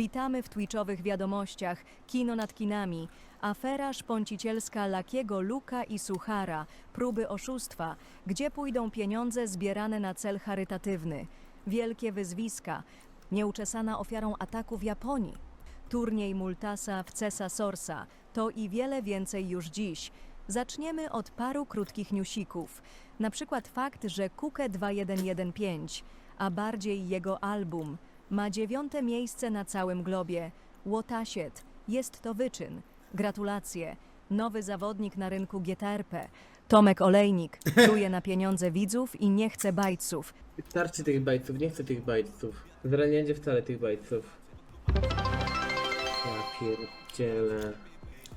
Witamy w Twitchowych wiadomościach. Kino nad kinami. Afera szponcicielska Lakiego, Luka i Suchara. Próby oszustwa. Gdzie pójdą pieniądze zbierane na cel charytatywny? Wielkie wyzwiska. Nieuczesana ofiarą ataku w Japonii. Turniej Multasa w Cesa Sorsa. To i wiele więcej już dziś. Zaczniemy od paru krótkich newsików. Na przykład fakt, że Kuke 2115, a bardziej jego album, ma dziewiąte miejsce na całym globie. Łotasiet. Jest to wyczyn. Gratulacje. Nowy zawodnik na rynku GTRP. Tomek Olejnik. Czuje na pieniądze widzów i nie chce bajców. Starczy tych bajców, nie chcę tych bajców. Zaraz nie będzie wcale tych bajców. Ja pierdzielę.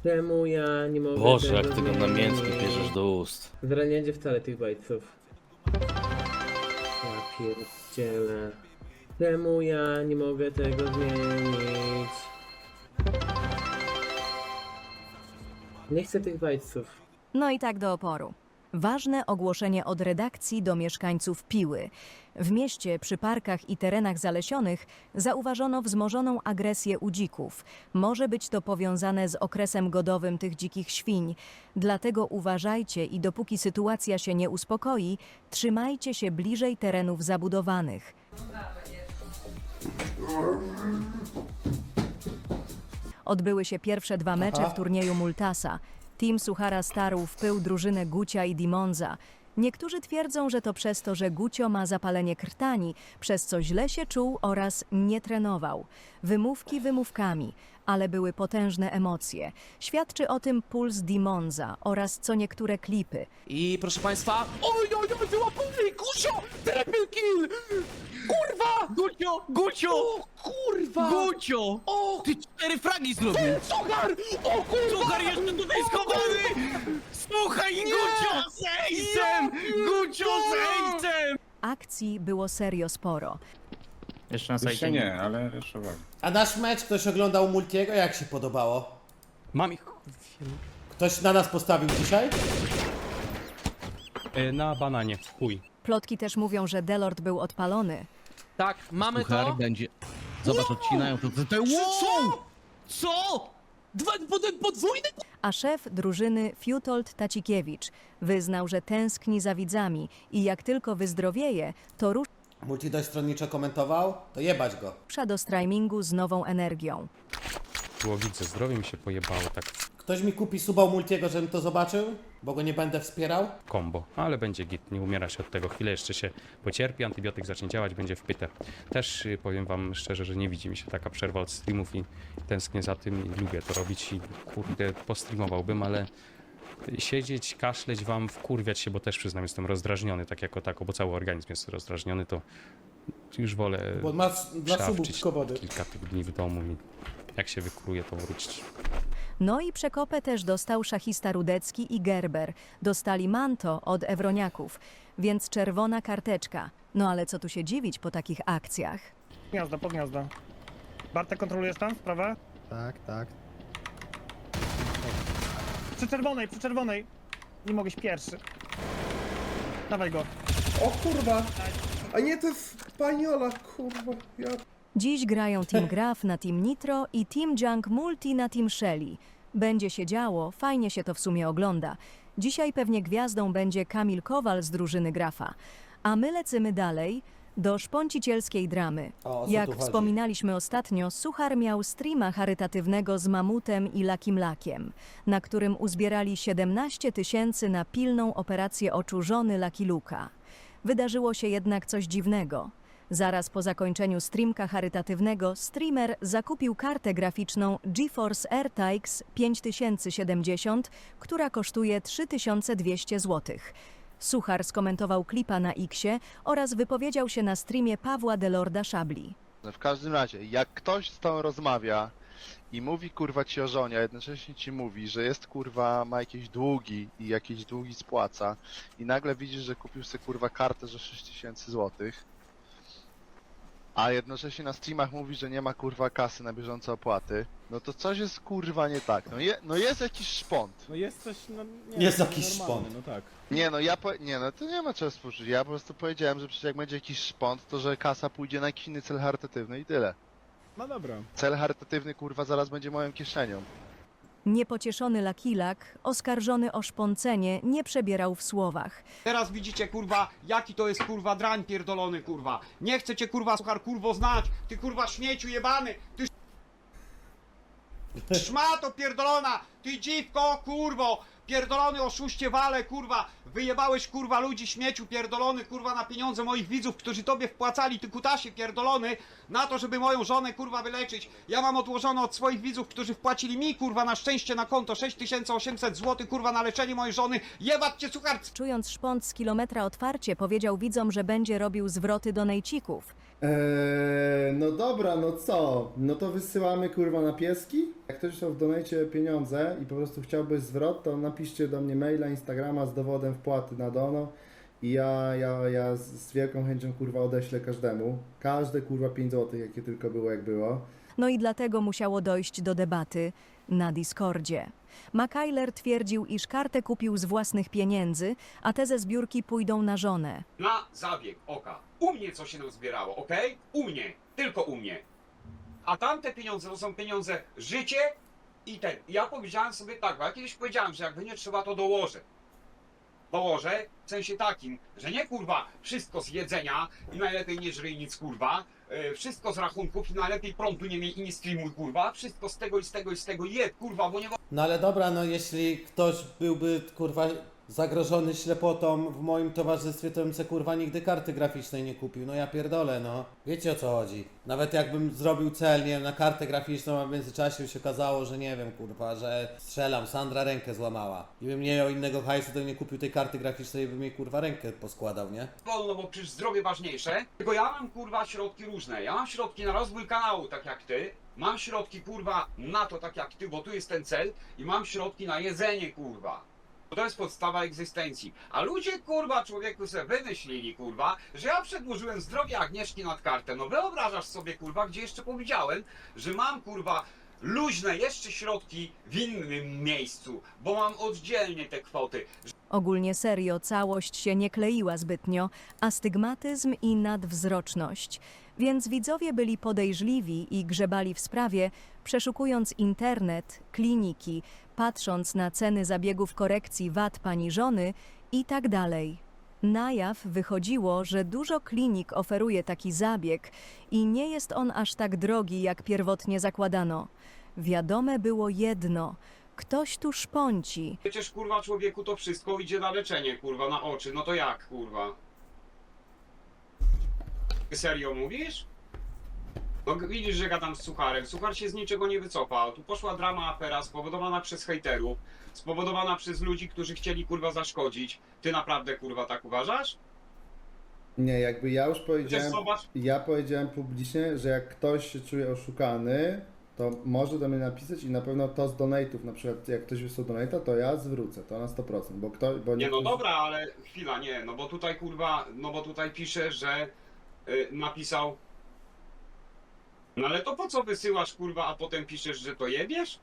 Czemu ja nie mogę Boże, jak tego ty go namiętnie zmienić? bierzesz do ust. Zaraz nie będzie wcale tych bajców. Ja pierdzielę. Czemu ja nie mogę tego zmienić? Nie chcę tych bajców. No i tak do oporu. Ważne ogłoszenie od redakcji do mieszkańców Piły. W mieście, przy parkach i terenach zalesionych zauważono wzmożoną agresję u dzików. Może być to powiązane z okresem godowym tych dzikich świń. Dlatego uważajcie i dopóki sytuacja się nie uspokoi, trzymajcie się bliżej terenów zabudowanych. Odbyły się pierwsze dwa mecze w turnieju Multasa. Team Suchara starł w pył drużynę Gucia i Dimonza. Niektórzy twierdzą, że to przez to, że Gucio ma zapalenie krtani, przez co źle się czuł oraz nie trenował. Wymówki wymówkami, ale były potężne emocje. Świadczy o tym puls Dimonza oraz co niektóre klipy. I proszę państwa. Oj, oj, oj, wyłapany! Gusio! Triple kill! Kurwa! Gucio! Gucio! O, kurwa! Gucio! O, Ty cztery fragi zrobił! suchar! O, kurwa! Suchar jeszcze tutaj schowany! Słuchaj, Gucio! Z ejsem! Gucio z ejsem! Akcji było serio sporo. Jeszcze na sajcie Jeszcze nie, ale jeszcze uwaga. A nasz mecz ktoś oglądał Multiego? Jak się podobało? Mam ich Ktoś na nas postawił dzisiaj? e, na bananie. Chuj. Plotki też mówią, że Delord był odpalony. Tak, mamy Suchar to. będzie... Zobacz, odcinają to. to, to wow! Co? Dwa, pod, podwójny? A szef drużyny Fiutold Tacikiewicz wyznał, że tęskni za widzami i jak tylko wyzdrowieje, to Multi dość stronniczo komentował? To jebać go. rusza do streamingu z nową energią. Było widzę, zdrowie mi się pojebało tak Ktoś mi kupi suba u Multiego, żebym to zobaczył? Bo go nie będę wspierał? kombo. Ale będzie git, nie umiera się od tego. Chwilę jeszcze się pocierpi, antybiotyk zacznie działać, będzie wpyte. Też y, powiem wam szczerze, że nie widzi mi się taka przerwa od streamów i tęsknię za tym i lubię to robić i kurde postreamowałbym, ale siedzieć, kaszleć wam, wkurwiać się, bo też przyznam, jestem rozdrażniony tak jako tako, bo cały organizm jest rozdrażniony, to już wolę Bo masz dla subów szawczyć tylko wody. kilka tygodni w domu i jak się wykuruje, to wrócić. No i przekopę też dostał szachista Rudecki i Gerber. Dostali manto od Ewroniaków, więc czerwona karteczka. No ale co tu się dziwić po takich akcjach? Gniazdo, pod gniazdo. Bartek, kontrolujesz tam sprawę? Tak, tak. Przy czerwonej, przy czerwonej. Nie mogłeś pierwszy. Dawaj go. O kurwa! A nie, to jest Paniola, kurwa. Ja... Dziś grają Team Graf na Team Nitro i Team Junk Multi na Team Shelly. Będzie się działo, fajnie się to w sumie ogląda. Dzisiaj pewnie gwiazdą będzie Kamil Kowal z drużyny Grafa. A my lecimy dalej do szponcicielskiej dramy. O, o co Jak tu chodzi? wspominaliśmy ostatnio, Suchar miał streama charytatywnego z Mamutem i Lakim Lakiem, na którym uzbierali 17 tysięcy na pilną operację oczu żony Lucky Luka. Wydarzyło się jednak coś dziwnego. Zaraz po zakończeniu streamka charytatywnego streamer zakupił kartę graficzną GeForce RTX 5070, która kosztuje 3200 zł. Suchar skomentował klipa na Xie oraz wypowiedział się na streamie Pawła Delorda Szabli. W każdym razie, jak ktoś z tą rozmawia i mówi kurwa ci o żonie, a jednocześnie ci mówi, że jest kurwa, ma jakieś długi i jakieś długi spłaca i nagle widzisz, że kupił sobie kurwa kartę za 6000 złotych, a jednocześnie na streamach mówi, że nie ma kurwa kasy na bieżące opłaty, no to coś jest kurwa nie tak. No, je, no jest jakiś szpont. No jest coś, no nie Jest no, jakiś normalny, szpont. No tak. Nie no, ja po... nie no, to nie ma czego współczuć. Ja po prostu powiedziałem, że przecież jak będzie jakiś szpont, to że kasa pójdzie na jakiś inny cel charytatywny i tyle. No dobra. Cel charytatywny kurwa zaraz będzie moją kieszenią. Niepocieszony Lakilak, oskarżony o szpącenie, nie przebierał w słowach. Teraz widzicie, kurwa, jaki to jest, kurwa, drań pierdolony, kurwa. Nie chcę cię, kurwa, suchar, kurwo, znać. Ty, kurwa, śmieciu jebany. Ty szmato pierdolona. Ty dziwko, kurwo. Pierdolony oszuście wale, kurwa. Wyjebałeś, kurwa, ludzi śmieciu pierdolony, kurwa, na pieniądze moich widzów, którzy tobie wpłacali, ty kutasie pierdolony, na to, żeby moją żonę, kurwa, wyleczyć. Ja mam odłożone od swoich widzów, którzy wpłacili mi, kurwa, na szczęście na konto 6800 zł, kurwa, na leczenie mojej żony. Jebać cię, suchar, Czując szpąt z kilometra otwarcie, powiedział widzom, że będzie robił zwroty do nejcików. Eee, no dobra, no co? No to wysyłamy kurwa na pieski? Jak ktoś chciał w donajcie pieniądze i po prostu chciałby zwrot, to napiszcie do mnie maila, Instagrama z dowodem wpłaty na dono i ja, ja, ja z, z wielką chęcią kurwa odeślę każdemu. Każde kurwa 5 zł, jakie tylko było, jak było. No i dlatego musiało dojść do debaty na Discordzie. McKayler twierdził, iż kartę kupił z własnych pieniędzy, a te ze zbiórki pójdą na żonę. na zabieg oka. U mnie co się nam zbierało, ok? U mnie, tylko u mnie. A tamte pieniądze to są pieniądze życie i ten. Ja powiedziałem sobie tak, bo ja kiedyś powiedziałem, że jak będzie trzeba, to dołożę. Dołożę w sensie takim, że nie kurwa wszystko z jedzenia i najlepiej nie żryj nic kurwa. e, Wszystko z rachunków i najlepiej prądu nie miej i nie streamuj kurwa. Wszystko z tego i z tego i z tego jedz kurwa, bo nie No ale dobra, no jeśli ktoś byłby kurwa zagrożony ślepotą w moim towarzystwie, to bym se kurwa nigdy karty graficznej nie kupił. No ja pierdolę, no. Wiecie o co chodzi. Nawet jakbym zrobił cel, nie wiem, na kartę graficzną, a w międzyczasie się okazało, że nie wiem, kurwa, że strzelam, Sandra rękę złamała. I bym nie miał innego hajsu, to nie kupił tej karty graficznej bym jej kurwa rękę poskładał, nie? wolno, bo przecież zdrowie ważniejsze. Tylko ja mam kurwa środki różne. Ja mam środki na rozwój kanału, tak jak ty. Mam środki kurwa na to, tak jak ty, bo tu jest ten cel. I mam środki na jedzenie kurwa. Bo To jest podstawa egzystencji. A ludzie kurwa człowieku sobie wymyślili kurwa, że ja przedłożyłem zdrowie Agnieszki nad kartę. No wyobrażasz sobie kurwa, gdzie jeszcze powiedziałem, że mam kurwa luźne jeszcze środki w innym miejscu, bo mam oddzielnie te kwoty. Ogólnie serio, całość się nie kleiła zbytnio, astygmatyzm i nadwzroczność. Więc widzowie byli podejrzliwi i grzebali w sprawie, przeszukując internet, kliniki, patrząc na ceny zabiegów korekcji wad pani żony i tak dalej. Na jaw wychodziło, że dużo klinik oferuje taki zabieg i nie jest on aż tak drogi, jak pierwotnie zakładano. Wiadome było jedno: ktoś tu szpąci. Przecież kurwa człowieku to wszystko idzie na leczenie, kurwa, na oczy. No to jak, kurwa? Serio mówisz? No widzisz, że gadam z Sucharem. Suchar się z niczego nie wycofał. Tu poszła drama afera spowodowana przez hejterów, spowodowana przez ludzi, którzy chcieli kurwa zaszkodzić. Ty naprawdę kurwa tak uważasz? Nie, jakby ja już Przecież powiedziałem, zobacz, ja powiedziałem publicznie, że jak ktoś się czuje oszukany, to może do mnie napisać i na pewno to z donate'ów, na przykład jak ktoś wysłał donate'a, to ja zwrócę, to na 100%, bo ktoś, bo nie no niektórzy- dobra, ale chwila, nie, no bo tutaj kurwa, no bo tutaj pisze, że y, napisał no ale to po co wysyłasz kurwa, a potem piszesz, że to jebiesz?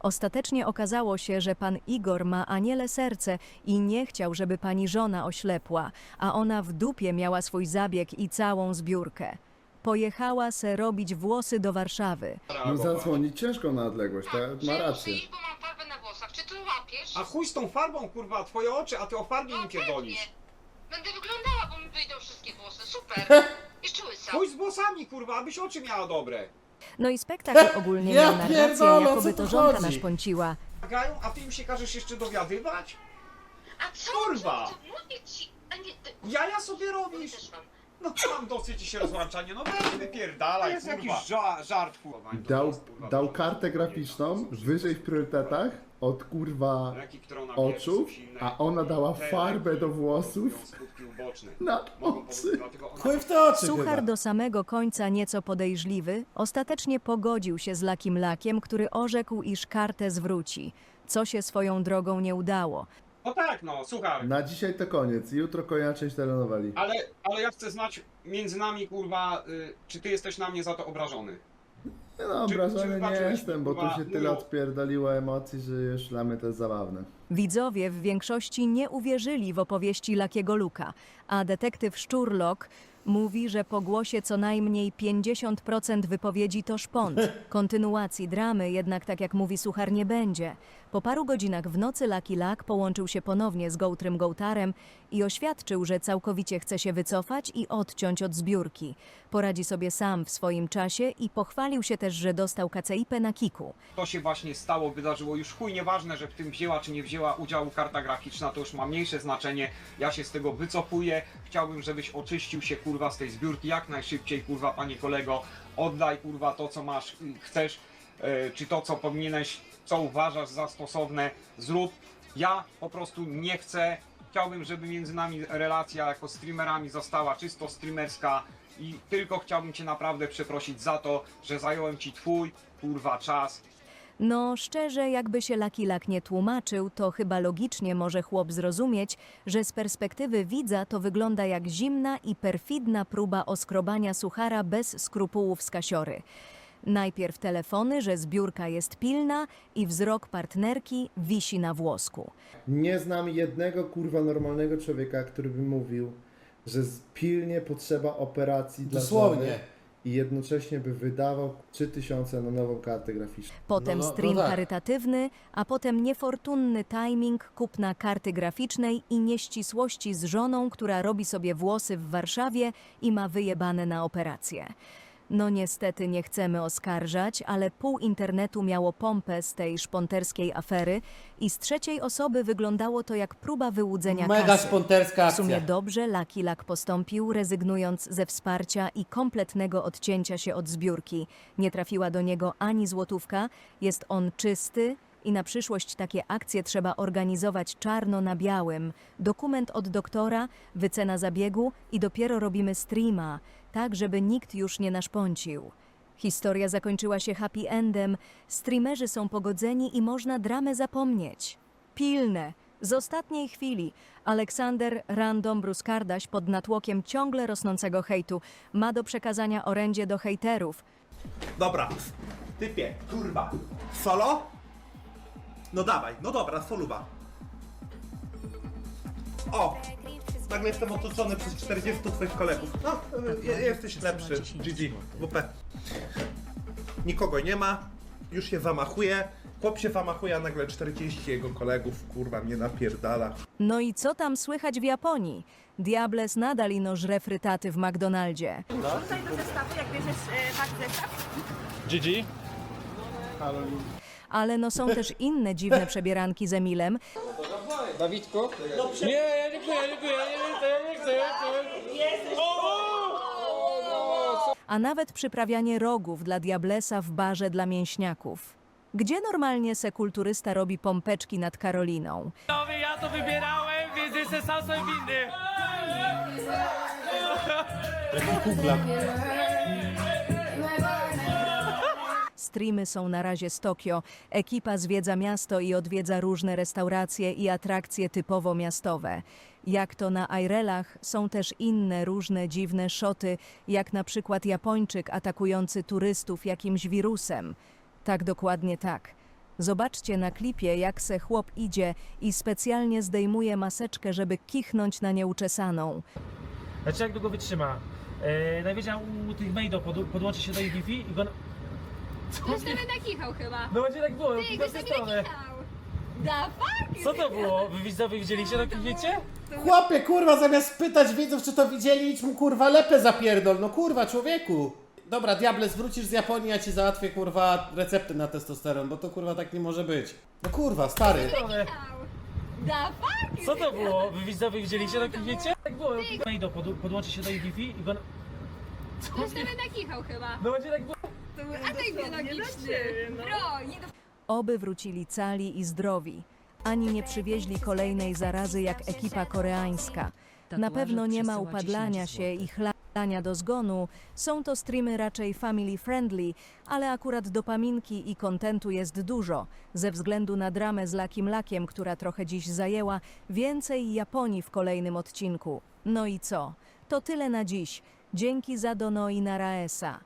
Ostatecznie okazało się, że pan Igor ma aniele serce i nie chciał, żeby pani żona oślepła, a ona w dupie miała swój zabieg i całą zbiórkę. Pojechała se robić włosy do Warszawy. No zadzwonić ciężko na odległość, to ma rację. bo mam farbę na włosach. Czy ty łapiesz? A chuj z tą farbą, kurwa, twoje oczy, a ty o farbie No mi pierdolisz. Będę wyglądała, bo mi wyjdą wszystkie włosy. Super. Chuj z włosami, kurwa, abyś oczy miała dobre. No i spektakl ogólnie Ja miał narrację, pierdolę, o jakoby co to tu żonka chodzi? naszpąciła. Gają, a ty im się każesz jeszcze dowiadywać? A co? Kurwa. Co ty mówię ci? A nie, ty... Jaja sobie robisz? też mam. No mam dosyć i się rozłączanie, no weź wypierdalaj, To jest kurwa. jakiś ża- żart, kurwa. Dał, dał kartę graficzną wyżej w priorytetach od kurwa oczu, a ona dała farbę do włosów na oczy. Chuj w te oczy chyba. Suchar do samego końca nieco podejrzliwy, ostatecznie pogodził się z Lakim Lakiem, który orzekł, iż kartę zwróci, co się swoją drogą nie udało. No tak, no, słuchaj. Na dzisiaj to koniec, jutro kolejna część telenoweli. Ale, ale ja chcę znać między nami, kurwa, y, czy ty jesteś na mnie za to obrażony? Nie no, Czy- obrażony czy nie jestem, bo tu kurwa, się tyle mówią- odpierdoliło emocji, że już dla mnie to jest zabawne. Widzowie w większości nie uwierzyli w opowieści Lakiego Luka, a detektyw Szczurlok Mówi, że po głosie co najmniej 50% wypowiedzi to szpont. Kontynuacji dramy jednak, tak jak mówi Suchar, nie będzie. Po paru godzinach w nocy Lucky Luck połączył się ponownie z Gołtrym Gołtarem i oświadczył, że całkowicie chce się wycofać i odciąć od zbiórki. Poradzi sobie sam w swoim czasie i pochwalił się też, że dostał KCIP na kiku. To się właśnie stało, wydarzyło. Już chuj nieważne, że w tym wzięła czy nie wzięła udziału karta graficzna, to już ma mniejsze znaczenie. Ja się z tego wycofuję. Chciałbym, żebyś oczyścił się kurwa z tej zbiórki jak najszybciej, kurwa panie kolego. Oddaj kurwa to, co masz, y, chcesz, y, czy to, co powinieneś, co uważasz za stosowne, zrób. Ja po prostu nie chcę. Chciałbym, żeby między nami relacja jako streamerami została czysto streamerska i tylko chciałbym Cię naprawdę przeprosić za to, że zająłem Ci Twój kurwa czas No, szczerze, jakby się Lucky Luck nie tłumaczył, to chyba logicznie może chłop zrozumieć, że z perspektywy widza to wygląda jak zimna i perfidna próba oskrobania suchara bez skrupułów z kasiory. Najpierw telefony, że zbiórka jest pilna i wzrok partnerki wisi na włosku. Nie znam jednego kurwa normalnego człowieka, który by mówił, że z- pilnie potrzeba operacji dla Dosłownie. żony i jednocześnie by wydawał 3000 na nową kartę graficzną. Potem No, no, stream no tak. charytatywny, a potem niefortunny timing kupna karty graficznej i nieścisłości z żoną, która robi sobie włosy w Warszawie i ma wyjebane na operację. No niestety nie chcemy oskarżać, ale pół internetu miało pompę z tej szponterskiej afery i z trzeciej osoby wyglądało to jak próba wyłudzenia Mega kasy. szponterska W sumie akcja. dobrze Lucky Luck postąpił, rezygnując ze wsparcia i kompletnego odcięcia się od zbiórki. Nie trafiła do niego ani złotówka, jest on czysty i na przyszłość takie akcje trzeba organizować czarno na białym. Dokument od doktora, wycena zabiegu i dopiero robimy streama, tak żeby nikt już nie naszpącił. Historia zakończyła się happy endem, streamerzy są pogodzeni i można dramę zapomnieć. Pilne. Z ostatniej chwili Aleksander Random Bruskardaś pod natłokiem ciągle rosnącego hejtu ma do przekazania orędzie do hejterów. Dobra, typie, kurwa. Solo? No dawaj, no dobra, soluba. O! Nagle jestem otoczony przez 40 twoich kolegów. No, je- jesteś lepszy. GG, WP. Nikogo nie ma, już się zamachuje. Chłop się zamachuje, a nagle 40 jego kolegów, kurwa, mnie napierdala. No i co tam słychać w Japonii? Diables nadal ino żre frytaty w McDonaldzie. GG? Ale no są też inne dziwne przebieranki z Emilem, Nie, ja nie chcę, ja nie chcę, ja nie chcę, ja nie chcę, ja nie chcę. a nawet przyprawianie rogów dla Diablesa w barze dla mięśniaków. Gdzie normalnie sekulturysta robi pompeczki nad Karoliną? Ja to wybierałem, więc jestem sam sobie winny. Streamy są na razie z Tokio. Ekipa zwiedza miasto i odwiedza różne restauracje i atrakcje typowo miastowe. Jak to na Airelach, są też inne różne dziwne szoty, jak na przykład Japończyk atakujący turystów jakimś wirusem. Tak dokładnie tak. Zobaczcie na klipie, jak se chłop idzie i specjalnie zdejmuje maseczkę, żeby kichnąć na nieuczesaną. Znaczy jak długo wytrzyma? E, najwyżej u tych pod, podłączy się do ich Wi-Fi i go... Ktoś nawet nakichał chyba. No będzie tak było, Ty, ktoś tę stronę. nakichał. Da fuck? Co to było? Wy widzowie widzieliście to wiecie? Chłopie, kurwa, zamiast pytać widzów, czy to widzieli, idź mu kurwa lepę zapierdol. No kurwa, człowieku. Dobra, Diables, wrócisz z Japonii, ja ci załatwię kurwa recepty na testosteron, bo to kurwa tak nie może być. No kurwa, stary. Da fuck? Co to było? Wy widzowie widzieliście to wiecie? Tak było, maidów pod, podłączy się do ich Wi-Fi i go... Ktoś nawet nakichał chyba. No będzie tak było. To był atak biologiczny. Bro, nie do Oby wrócili cali i zdrowi, ani nie przywieźli kolejnej zarazy jak ekipa koreańska. Na pewno nie ma upadlania się i chlania do zgonu. Są to streamy raczej family friendly, ale akurat dopaminki i kontentu jest dużo. Ze względu na dramę z Lakim Lakiem, która trochę dziś zajęła, więcej Japonii w kolejnym odcinku. No i co? To tyle na dziś. Dzięki za dono i na Raesa.